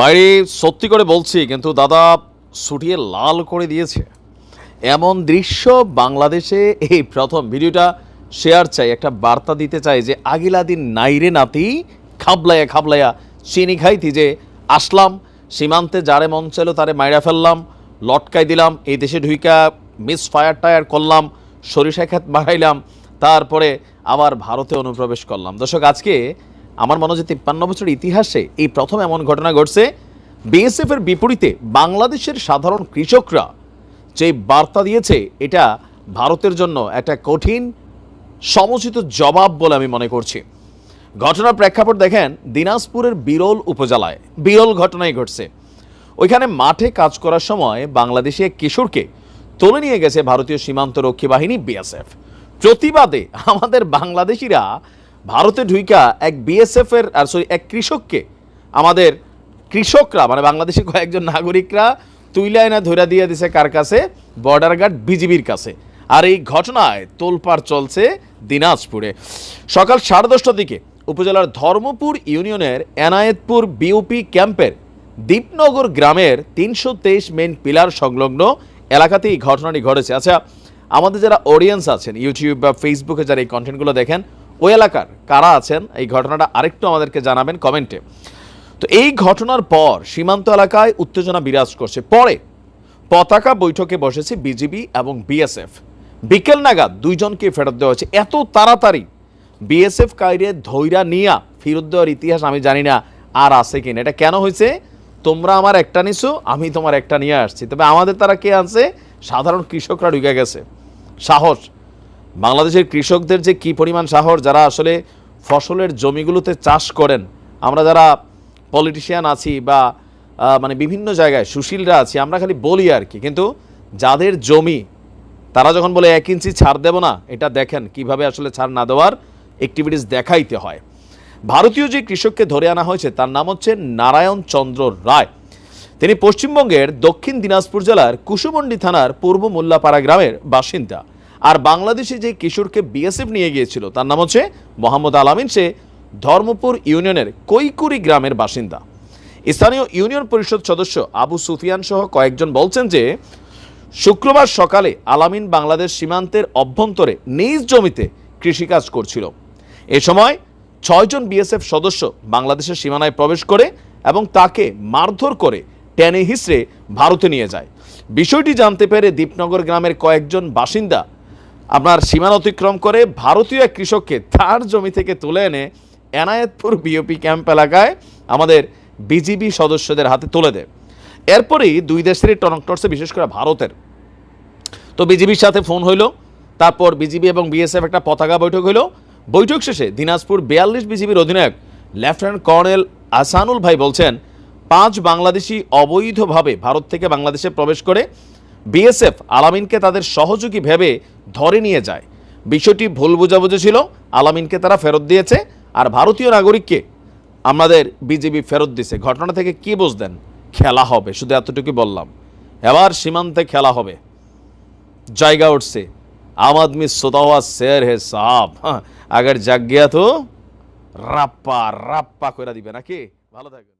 বাইরে সত্যি করে বলছি, কিন্তু দাদা ছুটিয়ে লাল করে দিয়েছে। এমন দৃশ্য বাংলাদেশে এই প্রথম ভিডিওটা শেয়ার চাই, একটা বার্তা দিতে চাই যে আগিলা দিন নাইরে নাতি খাবলাইয়া খাবলাইয়া চিনি খাইতি যে আসলাম, সীমান্তে যারে মন চাইলো তারে মাইরা ফেললাম, লটকাই দিলাম, এই দেশে ঢুইকা মিস ফায়ার টায়ার করলাম, সরিষা খেত বাড়াইলাম, তারপরে আবার ভারতে অনুপ্রবেশ করলাম। দর্শক, আজকে আমার মনে যে তিপ্পান্ন বছর ইতিহাসে এই প্রথম এমন ঘটনা ঘটছে। বিএসএফ এর বিপরীতে বাংলাদেশের সাধারণ কৃষকরা যে বার্তা দিয়েছে, এটা ভারতের জন্য একটা কঠিন, সমুচিত জবাব বলে আমি মনে করছি। ঘটনার প্রেক্ষাপট দেখেন, দিনাজপুরের বিরল উপজেলায় বিরল ঘটনাই ঘটছে। ওইখানে মাঠে কাজ করার সময় বাংলাদেশি কিশোরকে তুলে নিয়ে গেছে ভারতীয় সীমান্ত রক্ষী বাহিনী বিএসএফ প্রতিবাদে আমাদের বাংলাদেশিরা ভারতে ঢুইকা এক বিএসএফ এর, আর সরি এক কৃষককে আমাদের কৃষকরা মানে বাংলাদেশি কয়েকজন নাগরিকরা তুইলায় না ধৈরা দিয়ে দিছে কার কাছে? বর্ডার গার্ড বিজিবির কাছে। আর এই ঘটনায় তোলপাড় চলছে দিনাজপুরে। সকাল সাড়ে দশটার দিকে উপজেলার ধর্মপুর ইউনিয়নের এনায়েতপুর বিউপি ক্যাম্পের দীপনগর গ্রামের তিনশো তেইশ মেন পিলার সংলগ্ন এলাকাতে এই ঘটনাটি ঘটেছে। আচ্ছা আমাদের যারা অডিয়েন্স আছেন ইউটিউব বা ফেসবুকে যারা এই কন্টেন্টগুলো দেখেন ওই এলাকার কারা আছেন, এই ঘটনাটা আরেকটু আমাদেরকে জানাবেন কমেন্টে। তো এই ঘটনার পর সীমান্ত এলাকায় উত্তেজনা বিরাজ করছে। পরে পতাকা বৈঠকে বসেছে বিজিবি এবং বিএসএফ। বিকেল নাগাদ দুইজনকে ফেরত দেওয়া হয়েছে। এত তাড়াতাড়ি বিএসএফ কাইরে ধৈরা নিয়া ফেরত দেওয়ার ইতিহাস আমি জানি না আর আছে কিনা। এটা কেন হয়েছে? তোমরা আমার একটা নিছো, আমি তোমার একটা নিয়ে আসছি। তবে আমাদের তারা কে আনছে? সাধারণ কৃষকরা ঢুকে গেছে। সাহস। বাংলাদেশের কৃষকদের যে কি পরিমাণ সাহস, যারা আসলে ফসলের জমিগুলোতে চাষ করেন, আমরা যারা পলিটিশিয়ান আছি বা মানে বিভিন্ন জায়গায় সুশীলরা আছি, আমরা খালি বলি আর কি। কিন্তু যাদের জমি, তারা যখন বলে এক ইঞ্চি ছাড় দেব না, এটা দেখেন কীভাবে আসলে ছাড় না দেওয়ার অ্যাক্টিভিটিস দেখাইতে হয়। ভারতীয় যে কৃষককে ধরে আনা হয়েছে, তার নাম হচ্ছে নারায়ণ চন্দ্র রায়। তিনি পশ্চিমবঙ্গের দক্ষিণ দিনাজপুর জেলার কুশুমন্ডি থানার পূর্ব মোল্লাপাড়া গ্রামের বাসিন্দা। আর বাংলাদেশে যে কিশোরকে বিএসএফ নিয়ে গিয়েছিল, তার নাম হচ্ছে মোহাম্মদ আলামিন, সে ধর্মপুর ইউনিয়নের কৈকুরি গ্রামের বাসিন্দা। স্থানীয় ইউনিয়ন পরিষদ সদস্য আবু সুফিয়ান সহ কয়েকজন বলছেন যে, শুক্রবার সকালে আলামিন বাংলাদেশ সীমান্তের অভ্যন্তরে নিজ জমিতে কৃষিকাজ করছিল। এ সময় ছয়জন বিএসএফ সদস্য বাংলাদেশের সীমানায় প্রবেশ করে এবং তাকে মারধর করে টেনে হিসড়ে ভারতে নিয়ে যায়। বিষয়টি জানতে পেরে দীপনগর গ্রামের কয়েকজন বাসিন্দা আপনার সীমানা অতিক্রম করে ভারতীয় এক কৃষককে তার জমি থেকে তুলে এনে এনায়েতপুর বিওপি ক্যাম্প এলাকায় আমাদের বিজিবি সদস্যদের হাতে তুলে দেয়। এরপরেই দুই দেশেরই টনকটরসে বিশেষ করে ভারতের। তো বিজিবির সাথে ফোন হইল, তারপর বিজিবি এবং বিএসএফ একটা পতাকা বৈঠক হইল। বৈঠক শেষে দিনাজপুর বিয়াল্লিশ বিজিবির অধিনায়ক লেফটেন্যান্ট কর্নেল আসানুল ভাই বলছেন, পাঁচ বাংলাদেশি অবৈধভাবে ভারত থেকে বাংলাদেশে প্রবেশ করে বিএসএফ আলামিনকে তাদের সহযোগী ভেবে ধরে নিয়ে যায়। বিষয়টি ভুল বোঝাবুঝি ছিল, আলামিনকে তারা ফেরত দিয়েছে, আর ভারতীয় নাগরিককে আমাদের বিজেপি ফেরত দিছে। ঘটনা থেকে কি বুঝলেন? খেলা হবে, শুধু এতটুকু বললাম। এবার সীমান্তে খেলা হবে। জায়গা উঠছে। আম আদমি সোতাওয়া শের হে সাহ হ্যাঁ, আগের জাগ গিয়া তো রাপ্পা রাপ্পা করে দিবে নাকি? ভালো থাকবে